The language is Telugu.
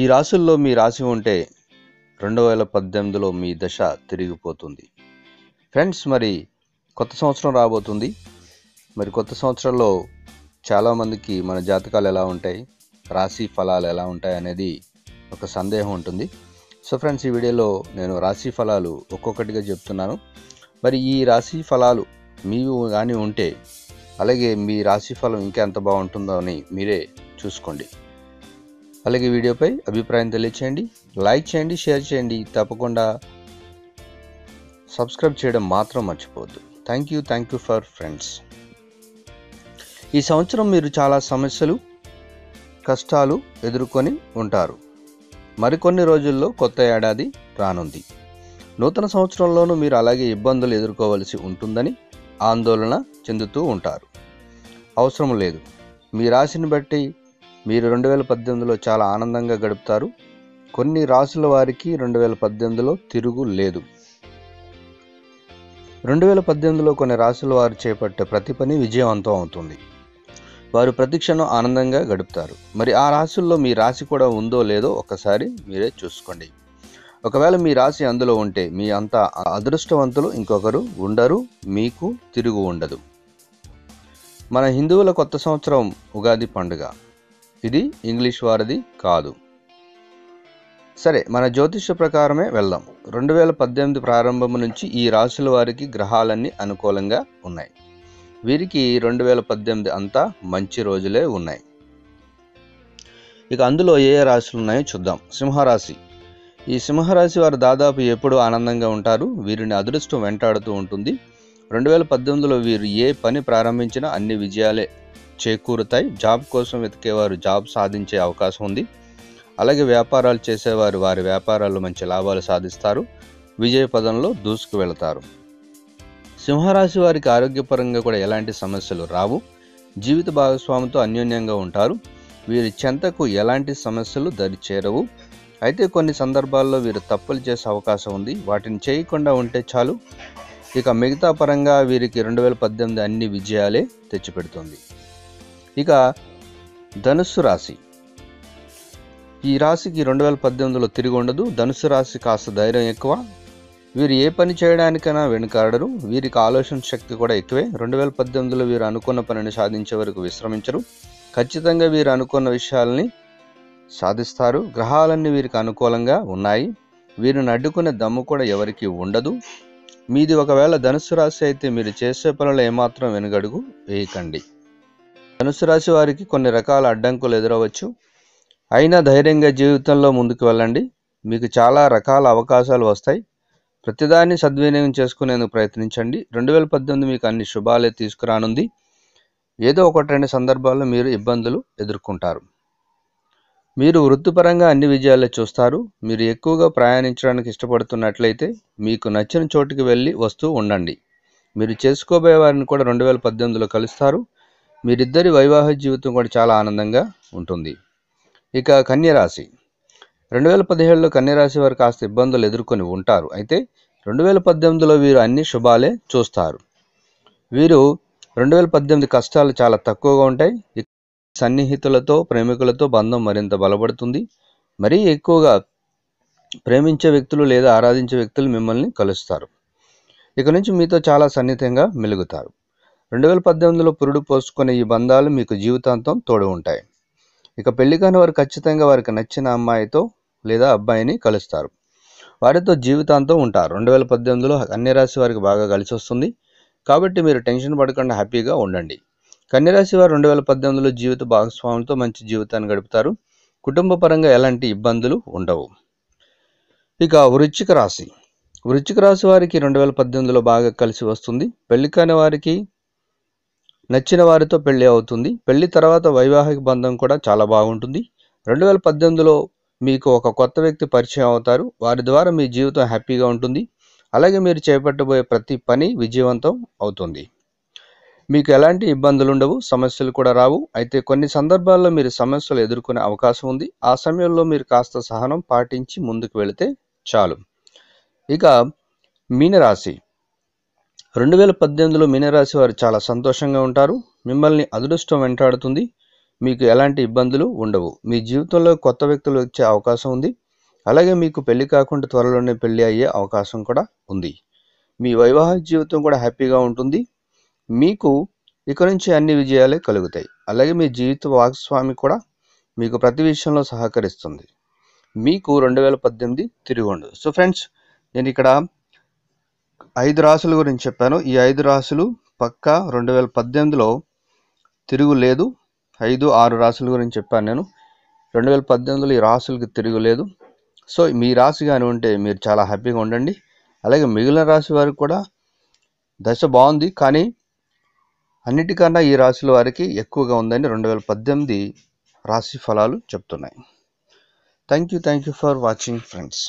ఈ రాశుల్లో మీ రాశి ఉంటే రెండు వేల పద్దెనిమిదిలో మీ దశ తిరిగిపోతుంది. ఫ్రెండ్స్ మరి కొత్త సంవత్సరం రాబోతుంది. మరి కొత్త సంవత్సరంలో చాలామందికి మన జాతకాలు ఎలా ఉంటాయి రాశి ఫలాలు ఎలా ఉంటాయి అనేది ఒక సందేహం ఉంటుంది. సో ఫ్రెండ్స్ ఈ వీడియోలో నేను రాశి ఫలాలు ఒక్కొక్కటిగా చెప్తున్నాను. మరి ఈ రాశి ఫలాలు మీవి కానీ ఉంటే అలాగే మీ రాశి ఫలం ఇంకా ఎంత బాగుంటుందో అని మీరే చూసుకోండి. అలాగే వీడియోపై అభిప్రాయం తెలియచేయండి లైక్ చేయండి షేర్ చేయండి. తప్పకుండా సబ్స్క్రైబ్ చేయడం మాత్రం మర్చిపోవద్దు. Thank you thank you for friends ఈ సంవత్సరం మీరు చాలా సమస్యలు కష్టాలు ఎదుర్కొని ఉంటారు. మరికొన్ని రోజుల్లో కొత్త ఏడాది రానుంది. నూతన సంవత్సరంలోనూ మీరు అలాగే ఇబ్బందులు ఎదుర్కోవలసి ఉంటుందని ఆందోళన చెందుతూ ఉంటారు. అవసరం లేదు. మీ రాశిని బట్టి మీరు రెండు వేల పద్దెనిమిదిలో చాలా ఆనందంగా గడుపుతారు. కొన్ని రాసుల వారికి రెండు వేల పద్దెనిమిదిలో తిరుగు లేదు. రెండు వేల పద్దెనిమిదిలో కొన్ని రాసుల వారు చేపట్టే ప్రతి పని విజయవంతం అవుతుంది. వారు ప్రతిక్షణం ఆనందంగా గడుపుతారు. మరి ఆ రాశుల్లో మీ రాశి కూడా ఉందో లేదో ఒకసారి మీరే చూసుకోండి. ఒకవేళ మీ రాశి అందులో ఉంటే మీ అంత అదృష్టవంతులు ఇంకొకరు ఉండరు మీకు తిరుగు ఉండదు. మన హిందువుల కొత్త సంవత్సరం ఉగాది పండుగ. ఇది ఇంగ్లీష్ వారిది కాదు. సరే మన జ్యోతిష ప్రకారమే వెళ్దాం. రెండు వేల పద్దెనిమిది ప్రారంభం నుంచి ఈ రాశుల వారికి గ్రహాలన్నీ అనుకూలంగా ఉన్నాయి. వీరికి రెండు వేల పద్దెనిమిది అంతా మంచి రోజులే ఉన్నాయి. ఇక అందులో ఏ ఏ రాశులు ఉన్నాయో చూద్దాం. సింహరాశి. ఈ సింహరాశి వారు దాదాపు ఎప్పుడూ ఆనందంగా ఉంటారు. వీరిని అదృష్టం వెంటాడుతూ ఉంటుంది. రెండు వేల పద్దెనిమిదిలో వీరు ఏ పని ప్రారంభించినా అన్ని విజయాలే చేకూరుతాయి. జాబ్ కోసం వెతికేవారు జాబ్ సాధించే అవకాశం ఉంది. అలాగే వ్యాపారాలు చేసేవారు వారి వ్యాపారాల్లో మంచి లాభాలు సాధిస్తారు. విజయ పదంలో దూసుకు వెళతారు. సింహరాశి వారికి ఆరోగ్యపరంగా కూడా ఎలాంటి సమస్యలు రావు. జీవిత భాగస్వామితో అన్యోన్యంగా ఉంటారు. వీరి చెంతకు ఎలాంటి సమస్యలు దరి చేరవు. అయితే కొన్ని సందర్భాల్లో వీరు తప్పులు చేసే అవకాశం ఉంది. వాటిని చేయకుండా ఉంటే చాలు. ఇక మిగతా పరంగా వీరికి రెండు వేల పద్దెనిమిది అన్ని విజయాలే తెచ్చిపెడుతుంది. ఇక ధనుస్సు రాశి. ఈ రాశికి రెండు వేల పద్దెనిమిదిలో తిరిగి ఉండదు. ధనుసు రాశి కాస్త ధైర్యం ఎక్కువ. వీరు ఏ పని చేయడానికైనా వెనుకాడరు. వీరికి ఆలోచన శక్తి కూడా ఎక్కువే. రెండు వేల పద్దెనిమిదిలో వీరు అనుకున్న పనిని సాధించే వరకు విశ్రమించరు. ఖచ్చితంగా వీరు అనుకున్న విషయాల్ని సాధిస్తారు. గ్రహాలన్నీ వీరికి అనుకూలంగా ఉన్నాయి. వీరిని అడ్డుకునే దమ్ము కూడా ఎవరికి ఉండదు. మీది ఒకవేళ ధనుసు రాశి అయితే మీరు చేసే పనులు ఏమాత్రం వెనుగడుగు వేయకండి. ధనుసు రాశి వారికి కొన్ని రకాల అడ్డంకులు ఎదురవచ్చు. అయినా ధైర్యంగా జీవితంలో ముందుకు వెళ్ళండి. మీకు చాలా రకాల అవకాశాలు వస్తాయి. ప్రతిదాన్ని సద్వినియోగం చేసుకునేందుకు ప్రయత్నించండి. రెండు వేల పద్దెనిమిది మీకు అన్ని శుభాలే తీసుకురానుంది. ఏదో ఒకటి రెండు సందర్భాల్లో మీరు ఇబ్బందులు ఎదుర్కొంటారు. మీరు వృత్తిపరంగా అన్ని విజయాలే చూస్తారు. మీరు ఎక్కువగా ప్రయాణించడానికి ఇష్టపడుతున్నట్లయితే మీకు నచ్చిన చోటుకి వెళ్ళి వస్తూ ఉండండి. మీరు చేసుకోబోయే వారిని కూడా రెండు వేల పద్దెనిమిదిలో కలుస్తారు. మీరిద్దరి వైవాహిక జీవితం కూడా చాలా ఆనందంగా ఉంటుంది. ఇక కన్యరాశి. రెండు వేల పదిహేడులో కన్యరాశి వారు కాస్త ఇబ్బందులు ఎదుర్కొని ఉంటారు. అయితే రెండు వేల పద్దెనిమిదిలో వీరు అన్ని శుభాలే చూస్తారు. వీరు రెండు వేల పద్దెనిమిది కష్టాలు చాలా తక్కువగా ఉంటాయి. సన్నిహితులతో ప్రేమికులతో బంధం మరింత బలపడుతుంది. మరీ ఎక్కువగా ప్రేమించే వ్యక్తులు లేదా ఆరాధించే వ్యక్తులు మిమ్మల్ని కలుస్తారు. ఇక నుంచి మీతో చాలా సన్నిహితంగా మెలుగుతారు. రెండు వేల పద్దెనిమిదిలో పురుడు పోసుకునే ఈ బంధాలు మీకు జీవితాంతం తోడు ఉంటాయి. ఇక పెళ్ళి కాని వారు ఖచ్చితంగా వారికి నచ్చిన అమ్మాయితో లేదా అబ్బాయిని కలుస్తారు. వారితో జీవితాంతం ఉంటారు. రెండు వేల పద్దెనిమిదిలో కన్యరాశి వారికి బాగా కలిసి వస్తుంది కాబట్టి మీరు టెన్షన్ పడకుండా హ్యాపీగా ఉండండి. కన్యరాశి వారు రెండు వేల పద్దెనిమిదిలో జీవిత భాగస్వాములతో మంచి జీవితాన్ని గడుపుతారు. కుటుంబ పరంగా ఎలాంటి ఇబ్బందులు ఉండవు. ఇక వృచ్చిక రాశి. వృచ్చిక రాశి వారికి రెండు వేల పద్దెనిమిదిలో బాగా కలిసి వస్తుంది. పెళ్ళి కాని వారికి నచ్చిన వారితో పెళ్ళి అవుతుంది. పెళ్ళి తర్వాత వైవాహిక బంధం కూడా చాలా బాగుంటుంది. రెండు వేల పద్దెనిమిదిలో మీకు ఒక కొత్త వ్యక్తి పరిచయం అవుతారు. వారి ద్వారా మీ జీవితం హ్యాపీగా ఉంటుంది. అలాగే మీరు చేపట్టబోయే ప్రతి పని విజయవంతం అవుతుంది. మీకు ఎలాంటి ఇబ్బందులు ఉండవు సమస్యలు కూడా రావు. అయితే కొన్ని సందర్భాల్లో మీరు సమస్యలు ఎదుర్కొనే అవకాశం ఉంది. ఆ సమయంలో మీరు కాస్త సహనం పాటించి ముందుకు వెళితే చాలు. ఇక మీనరాశి. రెండు వేల పద్దెనిమిదిలో మీనరాశి వారు చాలా సంతోషంగా ఉంటారు. మిమ్మల్ని అదృష్టం వెంటాడుతుంది. మీకు ఎలాంటి ఇబ్బందులు ఉండవు. మీ జీవితంలో కొత్త వ్యక్తులు వచ్చే అవకాశం ఉంది. అలాగే మీకు పెళ్ళి కాకుండా త్వరలోనే పెళ్ళి అయ్యే అవకాశం కూడా ఉంది. మీ వైవాహిక జీవితం కూడా హ్యాపీగా ఉంటుంది. మీకు ఇక నుంచి అన్ని విజయాలే కలుగుతాయి. అలాగే మీ జీవిత భాగస్వామి కూడా మీకు ప్రతి విషయంలో సహకరిస్తుంది. మీకు రెండు వేల పద్దెనిమిది తిరిగి ఉండదు. సో ఫ్రెండ్స్ నేను ఇక్కడ ఐదు రాసుల గురించి చెప్పాను. ఈ ఐదు రాసులు పక్కా రెండు వేల పద్దెనిమిదిలో తిరుగు లేదు ఐదు ఆరు రాసుల గురించి చెప్పాను నేను. రెండు వేల పద్దెనిమిదిలో ఈ రాసులకి తిరుగులేదు. సో మీ రాశి కానీ ఉంటే మీరు చాలా హ్యాపీగా ఉండండి. అలాగే మిగిలిన రాశి వారికి కూడా దశ బాగుంది. కానీ అన్నిటికన్నా ఈ రాశుల వారికి ఎక్కువగా ఉందని రెండు వేల పద్దెనిమిది రాశి ఫలాలు చెప్తున్నాయి. Thank you thank you for watching friends